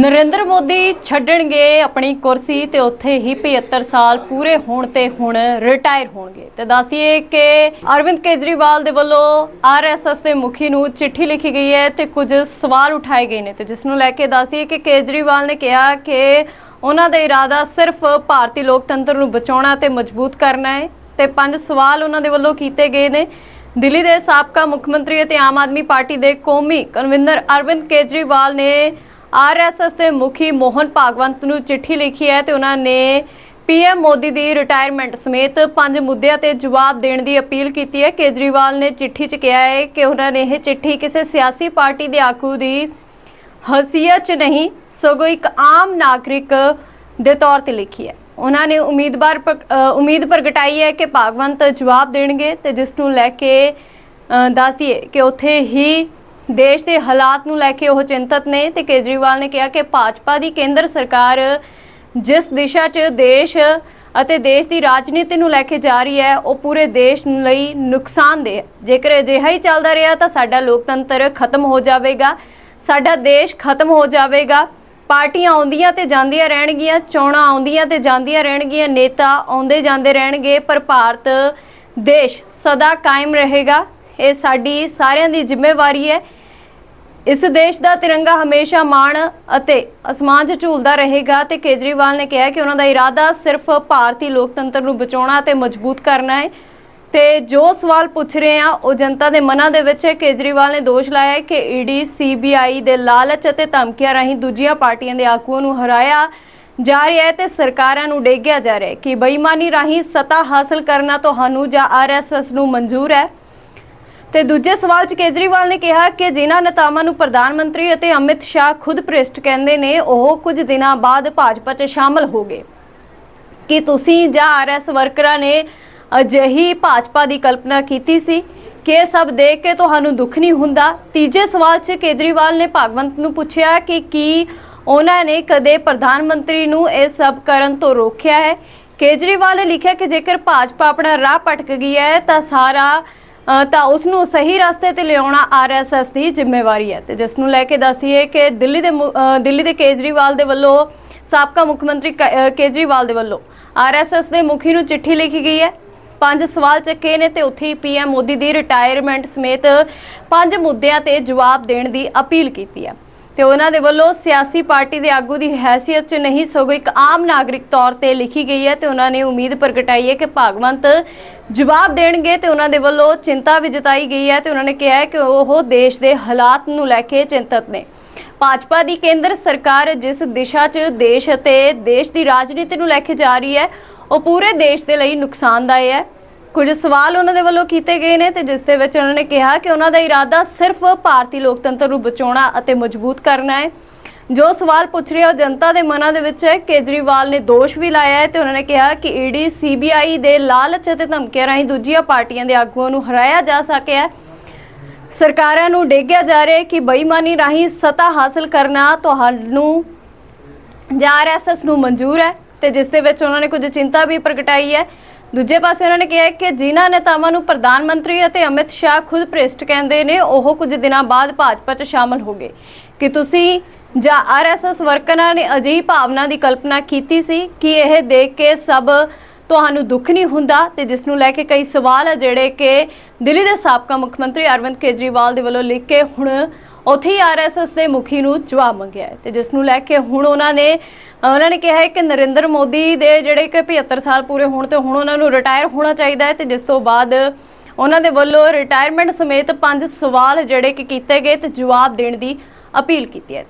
ਨਰਿੰਦਰ ਮੋਦੀ ਛੱਡਣਗੇ ਆਪਣੀ ਕੁਰਸੀ ਤੇ ਉੱਥੇ ਹੀ 75 ਸਾਲ ਪੂਰੇ ਹੋਣ ਤੇ ਹੁਣ ਰਿਟਾਇਰ ਹੋਣਗੇ। ਤੇ ਦੱਸਦੀਏ ਕਿ ਅਰਵਿੰਦ ਕੇਜਰੀਵਾਲ ਦੇ ਵੱਲੋਂ ਆਰਐਸਐਸ ਦੇ ਮੁਖੀ ਨੂੰ ਚਿੱਠੀ ਲਿਖੀ ਗਈ ਹੈ ਤੇ ਕੁਝ ਸਵਾਲ ਉਠਾਏ ਗਏ ਨੇ ਤੇ ਜਿਸ ਨੂੰ ਲੈ ਕੇ ਦੱਸਦੀਏ ਕਿ ਕੇਜਰੀਵਾਲ ਨੇ ਕਿਹਾ ਕਿ ਉਹਨਾਂ ਦਾ ਇਰਾਦਾ ਸਿਰਫ ਭਾਰਤੀ ਲੋਕਤੰਤਰ ਨੂੰ ਬਚਾਉਣਾ ਤੇ ਮਜ਼ਬੂਤ ਕਰਨਾ ਹੈ ਤੇ ਪੰਜ ਸਵਾਲ ਉਹਨਾਂ ਦੇ ਵੱਲੋਂ ਕੀਤੇ ਗਏ ਨੇ। ਦਿੱਲੀ ਦੇ ਸਾਬਕਾ ਮੁੱਖ ਮੰਤਰੀ ਅਤੇ ਆਮ ਆਦਮੀ ਪਾਰਟੀ ਦੇ ਕੌਮੀ ਕਨਵੀਨਰ ਅਰਵਿੰਦ ਕੇਜਰੀਵਾਲ ਨੇ ਆਰਐਸਐਸ ਦੇ ਮੁਖੀ ਮੋਹਨ ਭਾਗਵੰਤ ਨੂੰ ਚਿੱਠੀ ਲਿਖੀ ਹੈ ਤੇ ਉਹਨਾਂ ਨੇ ਪੀਐਮ ਮੋਦੀ ਦੀ ਰਿਟਾਇਰਮੈਂਟ ਸਮੇਤ ਪੰਜ ਮੁੱਦਿਆਂ ਤੇ ਜਵਾਬ ਦੇਣ ਦੀ ਅਪੀਲ ਕੀਤੀ ਹੈ। ਕੇਜਰੀਵਾਲ ਨੇ ਚਿੱਠੀ 'ਚ ਕਿਹਾ ਹੈ ਕਿ ਉਹਨਾਂ ਨੇ ਇਹ ਚਿੱਠੀ ਕਿਸੇ ਸਿਆਸੀ ਪਾਰਟੀ ਦੇ ਆਗੂ ਦੀ ਹਸੀਅਤ 'ਚ ਨਹੀਂ ਸਗੋਂ ਇੱਕ ਆਮ ਨਾਗਰਿਕ ਦੇ ਤੌਰ ਤੇ ਲਿਖੀ ਹੈ। ਉਹਨਾਂ ਨੇ ਉਮੀਦਵਾਰ ਉਮੀਦ ਪ੍ਰਗਟਾਈ ਹੈ ਕਿ ਭਾਗਵੰਤ ਜਵਾਬ ਦੇਣਗੇ ਤੇ ਜਿਸ ਨੂੰ ਲੈ ਕੇ ਅ, ਦੱਸ ਕਿ ਉੱਥੇ ਹੀ ਦੇਸ਼ ਦੇ ਹਾਲਾਤ ਨੂੰ ਲੈ ਕੇ ਉਹ ਚਿੰਤਤ ਨੇ ਤੇ ਕੇਜਰੀਵਾਲ ਨੇ ਕਿਹਾ ਕਿ ਭਾਜਪਾ ਦੀ ਕੇਂਦਰ ਸਰਕਾਰ ਜਿਸ ਦਿਸ਼ਾ 'ਚ ਦੇਸ਼ ਅਤੇ ਦੇਸ਼ ਦੀ ਰਾਜਨੀਤੀ ਨੂੰ ਲੈ ਕੇ ਜਾ ਰਹੀ ਹੈ, ਉਹ ਪੂਰੇ ਦੇਸ਼ ਲਈ ਨੁਕਸਾਨਦੇਹ ਹੈ। ਜੇਕਰ ਅਜਿਹਾ ਹੀ ਚੱਲਦਾ ਰਿਹਾ ਤਾਂ ਸਾਡਾ ਲੋਕਤੰਤਰ ਖਤਮ ਹੋ ਜਾਵੇਗਾ, ਸਾਡਾ ਦੇਸ਼ ਖਤਮ ਹੋ ਜਾਵੇਗਾ। ਪਾਰਟੀਆਂ ਆਉਂਦੀਆਂ ਤੇ ਜਾਂਦੀਆਂ ਰਹਿਣਗੀਆਂ, ਚੋਣਾਂ ਆਉਂਦੀਆਂ ਤੇ ਜਾਂਦੀਆਂ ਰਹਿਣਗੀਆਂ, ਨੇਤਾ ਆਉਂਦੇ ਜਾਂਦੇ ਰਹਿਣਗੇ, ਪਰ ਭਾਰਤ ਦੇਸ਼ ਸਦਾ ਕਾਇਮ ਰਹੇਗਾ। ਇਹ ਸਾਡੀ ਸਾਰਿਆਂ ਦੀ ਜ਼ਿੰਮੇਵਾਰੀ ਹੈ। ਇਸ ਦੇਸ਼ ਦਾ ਤਿਰੰਗਾ ਹਮੇਸ਼ਾ ਮਾਣ ਅਤੇ ਅਸਮਾਨ 'ਚ ਝੂਲਦਾ ਰਹੇਗਾ ਤੇ ਕੇਜਰੀਵਾਲ ਨੇ ਕਿਹਾ ਕਿ ਉਹਨਾਂ ਦਾ ਇਰਾਦਾ ਸਿਰਫ ਭਾਰਤੀ ਲੋਕਤੰਤਰ ਨੂੰ ਬਚਾਉਣਾ ਤੇ ਮਜ਼ਬੂਤ ਕਰਨਾ ਹੈ। ਤੇ ਜੋ ਸਵਾਲ ਪੁੱਛ ਰਹੇ ਆ, ਉਹ ਜਨਤਾ ਦੇ ਮਨਾਂ ਦੇ ਵਿੱਚ ਹੈ। ਕੇਜਰੀਵਾਲ ਨੇ ਦੋਸ਼ ਲਾਇਆ ਹੈ ਕਿ ਈਡੀ ਸੀਬੀਆਈ ਦੇ ਲਾਲਚ ਅਤੇ ਧਮਕੀਆਂ ਰਾਹੀਂ ਦੂਜੀਆਂ ਪਾਰਟੀਆਂ ਦੇ ਆਗੂਆਂ ਨੂੰ ਹਰਾਇਆ ਜਾ ਰਿਹਾ ਹੈ ਤੇ ਸਰਕਾਰਾਂ ਨੂੰ ਡੇਗਿਆ ਜਾ ਰਿਹਾ ਹੈ ਕਿ ਬੇਈਮਾਨੀ ਰਾਹੀਂ ਸਤਾ ਹਾਸਲ ਕਰਨਾ ਤੁਹਾਨੂੰ ਜਾਂ ਆਰਐਸਐਸ ਨੂੰ ਮਨਜ਼ੂਰ ਹੈ। ਤੇ ਦੂਜੇ ਸਵਾਲ 'ਚ ਕੇਜਰੀਵਾਲ ਨੇ ਕਿਹਾ ਕਿ ਜਿਨ੍ਹਾਂ ਨੇਤਾਵਾਂ ਨੂੰ ਪ੍ਰਧਾਨ ਮੰਤਰੀ ਅਤੇ ਅਮਿਤ ਸ਼ਾਹ ਖੁਦ ਭ੍ਰਿਸ਼ਟ ਕਹਿੰਦੇ ਨੇ, ਉਹ ਕੁਝ ਦਿਨਾਂ ਬਾਅਦ ਭਾਜਪਾ 'ਚ ਸ਼ਾਮਲ ਹੋ ਗਏ। ਕਿ ਤੁਸੀਂ ਜਾਂ ਆਰਐਸ ਵਰਕਰਾਂ ਨੇ ਅਜਿਹੀ ਭਾਜਪਾ ਦੀ ਕਲਪਨਾ ਕੀਤੀ ਸੀ ਕਿ ਸਭ ਦੇਖ ਕੇ ਤੁਹਾਨੂੰ ਦੁੱਖ ਨਹੀਂ ਹੁੰਦਾ? ਤੀਜੇ ਸਵਾਲ 'ਚ ਕੇਜਰੀਵਾਲ ਨੇ ਭਾਗਵੰਤ ਨੂੰ ਪੁੱਛਿਆ ਕਿ ਕੀ ਉਹਨਾਂ ਨੇ ਕਦੇ ਪ੍ਰਧਾਨ ਮੰਤਰੀ ਨੂੰ ਇਹ ਸਭ ਕਰਨ ਤੋਂ ਰੋਕਿਆ ਹੈ? ਕੇਜਰੀਵਾਲ ਨੇ ਲਿਖਿਆ ਕਿ ਜੇਕਰ ਭਾਜਪਾ ਆਪਣਾ ਰਾਹ ਭਟਕ ਗਈ ਹੈ, ਤਾਂ ਸਾਰਾ ਤਾਂ ਉਸ ਨੂੰ ਸਹੀ ਰਸਤੇ ਤੇ ਲਿਆਉਣਾ ਆਰਐਸਐਸ ਦੀ ਜ਼ਿੰਮੇਵਾਰੀ ਹੈ। ਤੇ ਜਿਸ ਨੂੰ ਲੈ ਕੇ ਦੱਸੀਏ ਕਿ ਦਿੱਲੀ ਦੇ ਦਿੱਲੀ ਦੇ ਕੇਜਰੀਵਾਲ ਦੇ ਵੱਲੋਂ ਸਾਬਕਾ ਮੁੱਖ ਮੰਤਰੀ ਕ- ਕੇਜਰੀਵਾਲ ਦੇ ਵੱਲੋਂ ਆਰਐਸਐਸ ਦੇ ਮੁਖੀ ਨੂੰ ਚਿੱਠੀ ਲਿਖੀ ਗਈ ਹੈ। ਪੰਜ ਸਵਾਲ ਚੱਕੇ ਨੇ ਤੇ ਉੱਥੇ ਹੀ ਪੀਐਮ ਮੋਦੀ ਦੀ ਰਿਟਾਇਰਮੈਂਟ ਸਮੇਤ ਪੰਜ ਮੁੱਦਿਆਂ ਤੇ ਜਵਾਬ ਦੇਣ ਦੀ ਅਪੀਲ ਕੀਤੀ ਹੈ। ਤੇ ਉਹਨਾਂ ਦੇ ਵੱਲੋਂ ਸਿਆਸੀ ਪਾਰਟੀ ਦੇ ਆਗੂ ਦੀ ਹੈਸੀਅਤ 'ਚ ਨਹੀਂ ਸਗੋਂ ਇੱਕ ਆਮ ਨਾਗਰਿਕ ਤੌਰ ਤੇ ਲਿਖੀ ਗਈ ਹੈ ਤੇ ਉਹਨਾਂ ਨੇ ਉਮੀਦ ਪ੍ਰਗਟਾਈ ਹੈ ਕਿ ਭਾਗਵੰਤ ਜਵਾਬ ਦੇਣਗੇ ਤੇ ਉਹਨਾਂ ਦੇ ਵੱਲੋਂ ਚਿੰਤਾ ਵੀ ਜਤਾਈ ਗਈ ਹੈ ਤੇ ਉਹਨਾਂ ਨੇ ਕਿਹਾ ਹੈ ਕਿ ਉਹ ਦੇਸ਼ ਦੇ ਹਾਲਾਤ ਨੂੰ ਲੈ ਕੇ ਚਿੰਤਤ ਨੇ। ਭਾਜਪਾ ਦੀ ਕੇਂਦਰ ਸਰਕਾਰ ਜਿਸ ਦਿਸ਼ਾ 'ਚ ਦੇਸ਼ ਅਤੇ ਦੇਸ਼ ਦੀ ਰਾਜਨੀਤੀ ਨੂੰ ਲੈ ਕੇ ਜਾ ਰਹੀ ਹੈ, ਉਹ ਪੂਰੇ ਦੇਸ਼ ਦੇ ਲਈ ਨੁਕਸਾਨਦਾਇਕ ਹੈ। ਕੁਝ ਸਵਾਲ ਉਹਨਾਂ ਦੇ ਵੱਲੋਂ ਕੀਤੇ ਗਏ ਨੇ ਤੇ ਜਿਸ ਦੇ ਵਿੱਚ ਉਹਨਾਂ ਨੇ ਕਿਹਾ ਕਿ ਉਹਨਾਂ ਦਾ ਇਰਾਦਾ ਸਿਰਫ ਭਾਰਤੀ ਲੋਕਤੰਤਰ ਨੂੰ ਬਚਾਉਣਾ ਅਤੇ ਮਜ਼ਬੂਤ ਕਰਨਾ ਹੈ। ਜੋ ਸਵਾਲ ਪੁੱਛ ਰਿਹਾ ਉਹ ਜਨਤਾ ਦੇ ਮਨਾਂ ਦੇ ਵਿੱਚ ਹੈ। ਕੇਜਰੀਵਾਲ ਨੇ ਦੋਸ਼ ਵੀ ਲਾਇਆ ਹੈ ਤੇ ਉਹਨਾਂ ਨੇ ਕਿਹਾ ਕਿ ਈਡੀ, ਸੀਬੀਆਈ ਦੇ ਲਾਲਚ ਅਤੇ ਧਮਕੀਆਂ ਰਾਹੀਂ ਦੂਜੀਆਂ ਪਾਰਟੀਆਂ ਦੇ ਆਗੂਆਂ ਨੂੰ ਹਰਾਇਆ ਜਾ ਸਕਿਆ ਹੈ। ਸਰਕਾਰਾਂ ਨੂੰ ਡੇਗਿਆ ਜਾ ਰਿਹਾ ਹੈ ਕਿ ਬੇਈਮਾਨੀ ਰਾਹੀਂ ਸਤਾ ਹਾਸਲ ਕਰਨਾ ਤੁਹਾਨੂੰ ਜਾਂ ਆਰਐਸਐਸ ਨੂੰ ਮਨਜ਼ੂਰ ਹੈ ਤੇ ਜਿਸ ਦੇ ਵਿੱਚ ਉਹਨਾਂ ਨੇ ਕੁਝ ਚਿੰਤਾ ਵੀ ਪ੍ਰਗਟਾਈ ਹੈ। ਦੂਜੇ ਪਾਸੇ ਉਹਨਾਂ ਨੇ ਕਿਹਾ ਕਿ ਜਿਨ੍ਹਾਂ ਨੇਤਾਵਾਂ ਨੂੰ ਪ੍ਰਧਾਨ ਮੰਤਰੀ ਅਤੇ ਅਮਿਤ ਸ਼ਾਹ ਖੁਦ ਭ੍ਰਿਸ਼ਟ ਕਹਿੰਦੇ ਨੇ, ਉਹ ਕੁਝ ਦਿਨਾਂ ਬਾਅਦ ਭਾਜਪਾ 'ਚ ਸ਼ਾਮਲ ਹੋ ਗਏ। ਕਿ ਤੁਸੀਂ ਜਾਂ ਆਰਐਸਐਸ ਵਰਕਰਾਂ ਨੇ ਅਜਿਹੀ ਭਾਵਨਾ ਦੀ ਕਲਪਨਾ ਕੀਤੀ ਸੀ ਕਿ ਇਹ ਦੇਖ ਕੇ ਸਭ ਤੁਹਾਨੂੰ ਦੁੱਖ ਨਹੀਂ ਹੁੰਦਾ? ਤੇ ਜਿਸ ਨੂੰ ਲੈ ਕੇ ਕਈ ਸਵਾਲ ਆ ਜਿਹੜੇ ਕਿ ਦਿੱਲੀ ਦੇ ਸਾਬਕਾ ਮੁੱਖ ਮੰਤਰੀ ਅਰਵਿੰਦ ਕੇਜਰੀਵਾਲ ਦੇ ਵੱਲੋਂ ਲਿਖ ਕੇ ਹੁਣ ਉੱਥੇ ਹੀ ਆਰਐਸਐਸ ਦੇ ਮੁਖੀ ਨੂੰ ਜਵਾਬ ਮੰਗਿਆ ਹੈ ਤੇ ਜਿਸ ਨੂੰ ਲੈ ਕੇ ਹੁਣ ਉਹਨਾਂ ਨੇ ਉਹਨਾਂ ਨੇ ਕਿਹਾ ਹੈ ਕਿ ਨਰਿੰਦਰ ਮੋਦੀ ਦੇ ਜਿਹੜੇ ਕਿ 75 ਸਾਲ ਪੂਰੇ ਹੋਣ ਤੇ ਹੁਣ ਉਹਨਾਂ ਨੂੰ ਰਿਟਾਇਰ ਹੋਣਾ ਚਾਹੀਦਾ ਹੈ ਤੇ ਜਿਸ ਤੋਂ ਬਾਅਦ ਉਹਨਾਂ ਦੇ ਵੱਲੋਂ ਰਿਟਾਇਰਮੈਂਟ ਸਮੇਤ ਪੰਜ ਸਵਾਲ ਜਿਹੜੇ ਕਿ ਕੀਤੇ ਗਏ ਤੇ ਜਵਾਬ ਦੇਣ ਦੀ ਅਪੀਲ ਕੀਤੀ ਹੈ।